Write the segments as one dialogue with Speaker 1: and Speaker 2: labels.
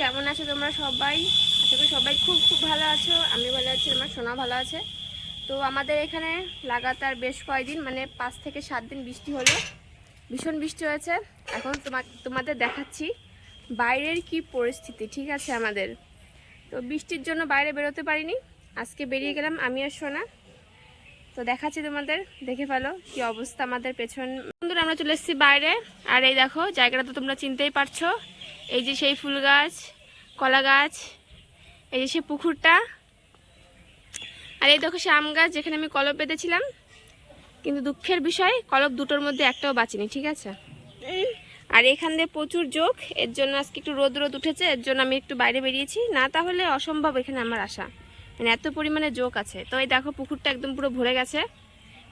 Speaker 1: কেমন আছো তোমরা সবাই? আশা করি সবাই খুব খুব ভালো আছো। আমি ভালো আছি, আমার সোনা ভালো আছে। তো আমাদের এখানে লাগাতার বেশ কয়েকদিন মানে পাঁচ থেকে সাত দিন বৃষ্টি হলো। ভীষণ বৃষ্টি হয়েছে। এখন তোমা তোমাদের দেখাচ্ছি বাইরের কি পরিস্থিতি, ঠিক আছে আমাদের? তো বৃষ্টির জন্য বাইরে বেরোতে পারিনি। আজকে বেরিয়ে গেলাম আমি আর সোনা। তো দেখাচ্ছি তোমাদের, দেখে ফেলো কি অবস্থা আমাদের পেছন। বন্ধুরা, আমরা চলে এসেছি বাইরে। আর এই দেখো, জায়গাটা তো তোমরা চিনতেই পারছ। এই যে সেই ফুল গাছ, কলা গাছ, এই যে সেই পুকুরটা। আর এই দেখো সে আম গাছ যেখানে আমি কলপ বেঁধেছিলাম। কিন্তু দুঃখের বিষয় কলপ দুটোর মধ্যে একটাও বাঁচিনি, ঠিক আছে? আর এখান দিয়ে প্রচুর যোগ, এর জন্য আজকে একটু রোদ রোদ উঠেছে, এর জন্য আমি একটু বাইরে বেরিয়েছি। না তাহলে অসম্ভব এখানে আমার আসা মানে এত পরিমাণে যোগ আছে। তো এই দেখো পুকুরটা একদম পুরো ভরে গেছে।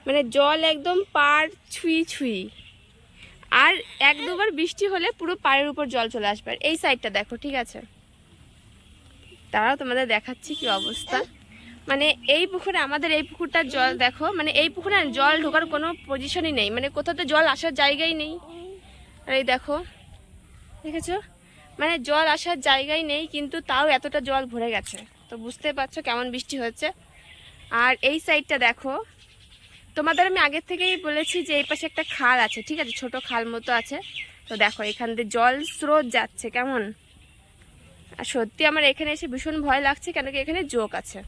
Speaker 1: মানে জল একদম পার ছুঁই ছুঁই। আর এক দুবার বৃষ্টি হলে পুরো পায়ের উপর জল চলে আসবে। এই সাইডটা দেখো, ঠিক আছে? তারাও তোমাদের দেখাচ্ছি কি অবস্থা। মানে এই পুকুরে, আমাদের এই পুকুরটার জল দেখো মানে এই পুকুরে জল ঢোকার কোনো পজিশনই নেই। মানে কোথাও তো জল আসার জায়গাই নেই। আর এই দেখো, দেখেছ? মানে জল আসার জায়গাই নেই, কিন্তু তাও এতটা জল ভরে গেছে। তো বুঝতে পারছ কেমন বৃষ্টি হচ্ছে আর এই সাইডটা দেখো তোমাদের আমি আগের থেকেই বলেছি যে এই পাশে একটা খাল আছে, ঠিক আছে? ছোট খাল মতো আছে। তো দেখো, এখান দিয়ে জল স্রোত যাচ্ছে, কেমন? আর সত্যি আমার এখানে এসে ভীষণ ভয় লাগছে, কেন কি এখানে জোক আছে।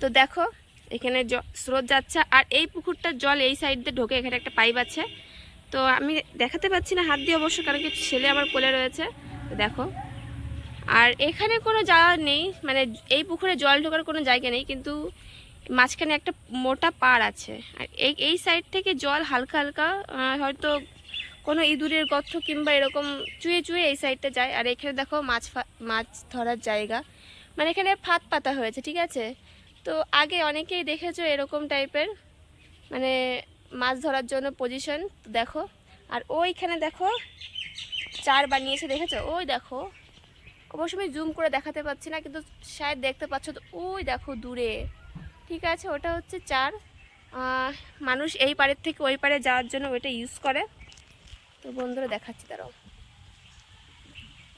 Speaker 1: তো দেখো, এখানে স্রোত যাচ্ছে, আর এই পুকুরটার জল এই সাইড দিয়ে ঢোকে, এখানে একটা পাইপ আছে। তো আমি দেখাতে পাচ্ছি না, হাত দিয়ে অবশ্য, কারণ কি ছেলে আমার কোলে রয়েছে। দেখো, আর এখানে কোনো জায়গা নেই মানে এই পুকুরে জল ঢোকার কোনো জায়গা নেই, কিন্তু মাঝখানে একটা মোটা পাড় আছে। আর এই এই সাইড থেকে জল হালকা হালকা হয়তো কোনো ইঁদুরের গর্ত কিংবা এরকম চুয়ে চুয়ে এই সাইডটা যায়। আর এখানে দেখো মাছ মাছ ধরার জায়গা। মানে এখানে ফাঁদ পাতা হয়েছে, ঠিক আছে? তো আগে অনেকেই দেখেছ এরকম টাইপের মানে মাছ ধরার জন্য পজিশন দেখো। আর ওইখানে দেখো চার বানিয়েছে, দেখেছ? ওই দেখো। অবশ্যই জুম করে দেখাতে পাচ্ছি না, কিন্তু শায়দ দেখতে পাচ্ছ তো, ওই দেখো দূরে। ঠিক আছে, ওটা হচ্ছে চার। মানুষ এই পাড়ের থেকে ওই পাড়ে যাওয়ার জন্য ওইটা ইউজ করে। তো বন্ধুরা দেখাচ্ছি তারাও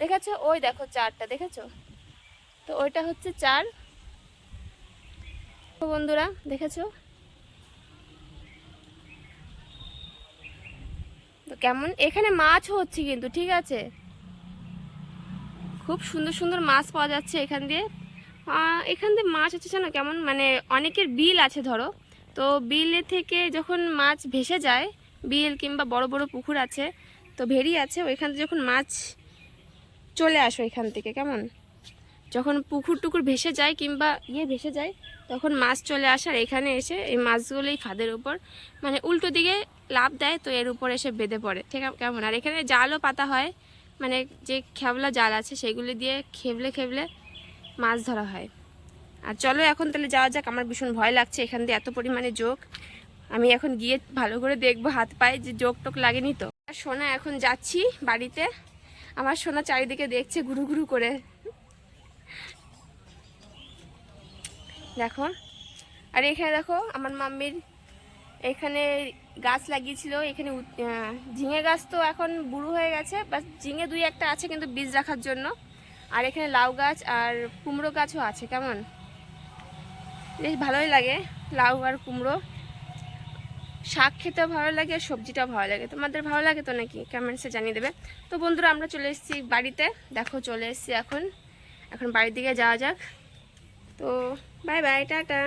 Speaker 1: দেখেছ? ওই দেখো চারটা, দেখেছ? তো ওইটা হচ্ছে চার। বন্ধুরা, দেখেছ? তো কেমন? এখানে মাছ হচ্ছে কিন্তু, ঠিক আছে? খুব সুন্দর সুন্দর মাছ পাওয়া যাচ্ছে এখান দিয়ে। এখান দিয়ে মাছ হচ্ছে জানো কেমন? মানে অনেকের বিল আছে ধরো। তো বিলে থেকে যখন মাছ ভেসে যায়, বিল কিংবা বড় বড় পুকুর আছে, তো ভেরি আছে, ওইখান থেকে যখন মাছ চলে আসো এখান থেকে, কেমন? যখন পুকুর টুকুর ভেসে যায় কিংবা ইয়ে ভেসে যায়, তখন মাছ চলে আসে আর এখানে এসে এই মাছগুলোই ফাঁদের উপর। মানে উল্টো দিকে লাভ দেয়, তো এর উপর এসে বেঁধে পড়ে, ঠিক কেমন? আর এখানে জালও পাতা হয় মানে যে খেবলা জাল আছে, সেগুলি দিয়ে খেবলে খেবলে মাছ ধরা হয়। আর চলো এখন তাহলে যাওয়া যাক, আমার ভীষণ ভয় লাগছে, এখান দিয়ে এত পরিমাণে যোগ। আমি এখন গিয়ে ভালো করে দেখব, হাত পায়ে যে যোগ টোক লাগেনি তো। আর সোনা, এখন যাচ্ছি বাড়িতে। আমার সোনা চারিদিকে দেখছে ঘুরু ঘুরু করে। দেখো। আর এখানে দেখো, আমার মাম্মির এখানে গাছ লাগিয়েছিল, এখানে ঝিঙে গাছ তো এখন বুড়ো হয়ে গেছে বাস ঝিঙে দুই একটা আছে কিন্তু বীজ রাখার জন্য। আর এখানে লাউ গাছ আর কুমড়ো গাছও আছে, কেমন? বেশ ভালোই লাগে লাউ আর কুমড়ো। শাক খেতেও ভালো লাগে, আর সবজিটাও ভালো লাগে। তোমাদের ভালো লাগে তো নাকি? কমেন্টসে জানিয়ে দেবে। তো বন্ধুরা, আমরা চলে এসেছি বাড়িতে। দেখো, চলে এসেছি এখন। এখন বাড়ির দিকে যাওয়া যাক। তো বাই বাই টাটা।